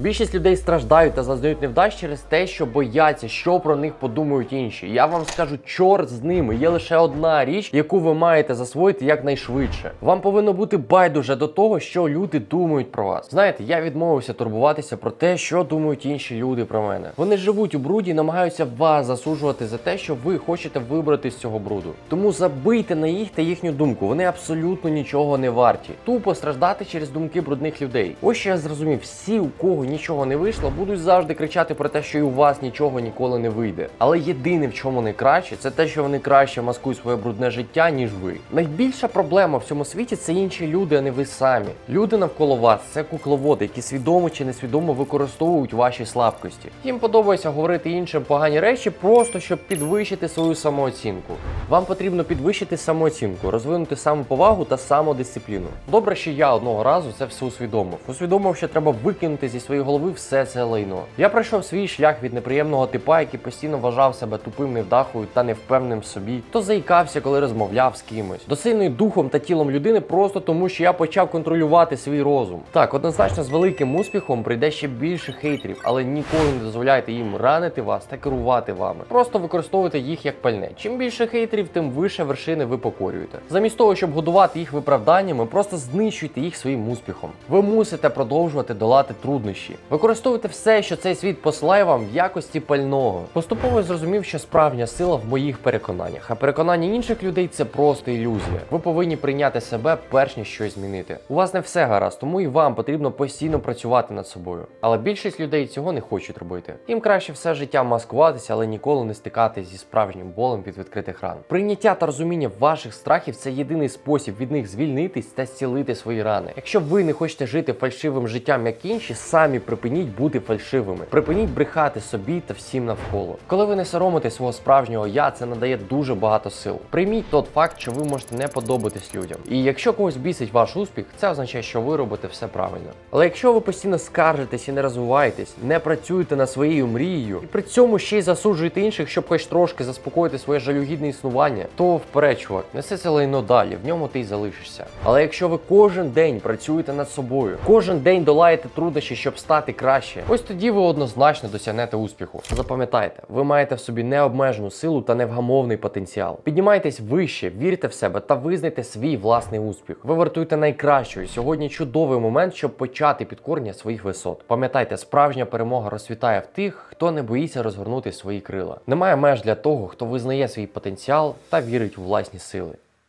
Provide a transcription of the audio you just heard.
Більшість людей страждають та зазнають невдач через те, що бояться, що про них подумають інші. Я вам скажу, чорт з ними. Є лише одна річ, яку ви маєте засвоїти якнайшвидше. Вам повинно бути байдуже до того, що люди думають про вас. Знаєте, я відмовився турбуватися про те, що думають інші люди про мене. Вони живуть у бруді, і намагаються вас засуджувати за те, що ви хочете вибрати з цього бруду. Тому забийте на їх та їхню думку. Вони абсолютно нічого не варті. Тупо страждати через думки брудних людей. Ось що я зрозумів: всі, у кого нічого не вийшло, будуть завжди кричати про те, що і у вас нічого ніколи не вийде. Але єдине, в чому вони краще, це те, що вони краще маскують своє брудне життя, ніж ви. Найбільша проблема в цьому світі це інші люди, а не ви самі. Люди навколо вас це кукловоди, які свідомо чи несвідомо використовують ваші слабкості. Їм подобається говорити іншим погані речі, просто щоб підвищити свою самооцінку. Вам потрібно підвищити самооцінку, розвинути самоповагу та самодисципліну. Добре, що я одного разу це все усвідомив. Усвідомив, що треба викинути зі своєї голови все це лайно. Я пройшов свій шлях від неприємного типа, який постійно вважав себе тупим невдахою та невпевненим в собі, то заїкався, коли розмовляв з кимось. До сильної духом та тілом людини просто тому, що я почав контролювати свій розум. Так, однозначно, з великим успіхом прийде ще більше хейтерів, але ніколи не дозволяйте їм ранити вас та керувати вами. Просто використовуйте їх як пальне. Чим більше хейтерів, тим вище вершини ви покорюєте. Замість того, щоб годувати їх виправданнями, просто знищуйте їх своїм успіхом. Ви мусите продовжувати долати труднощі. Використовуйте все, що цей світ посилає вам в якості пального. Поступово я зрозумів, що справжня сила в моїх переконаннях, а переконання інших людей це просто ілюзія. Ви повинні прийняти себе перш ніж щось змінити. У вас не все гаразд, тому і вам потрібно постійно працювати над собою. Але більшість людей цього не хочуть робити. Їм краще все життя маскуватися, але ніколи не стикатись зі справжнім болем від відкритих ран. Прийняття та розуміння ваших страхів це єдиний спосіб від них звільнитись та зцілити свої рани. Якщо ви не хочете жити фальшивим життям, як інші, самі припиніть бути фальшивими. Припиніть брехати собі та всім навколо. Коли ви не соромите свого справжнього я, це надає дуже багато сил. Прийміть тот факт, що ви можете не подобатись людям. І якщо когось бісить ваш успіх, це означає, що ви робите все правильно. Але якщо ви постійно скаржитесь і не розвиваєтесь, не працюєте над своєю мрією, і при цьому ще й засуджуєте інших, щоб хоч трошки заспокоїти своє жалюгідне існування, то вперед, чувак, неси це лайно далі, в ньому ти й залишишся. Але якщо ви кожен день працюєте над собою, кожен день долаєте труднощі, щоб стати краще, ось тоді ви однозначно досягнете успіху. Запам'ятайте, ви маєте в собі необмежену силу та невгамовний потенціал. Піднімайтесь вище, вірте в себе та визнайте свій власний успіх. Ви вартуєте найкращого. Сьогодні чудовий момент, щоб почати підкорення своїх висот. Пам'ятайте, справжня перемога розцвітає в тих, хто не боїться розгорнути свої крила. Немає меж для того, хто визнає свій потенціал та вірить у власні сили.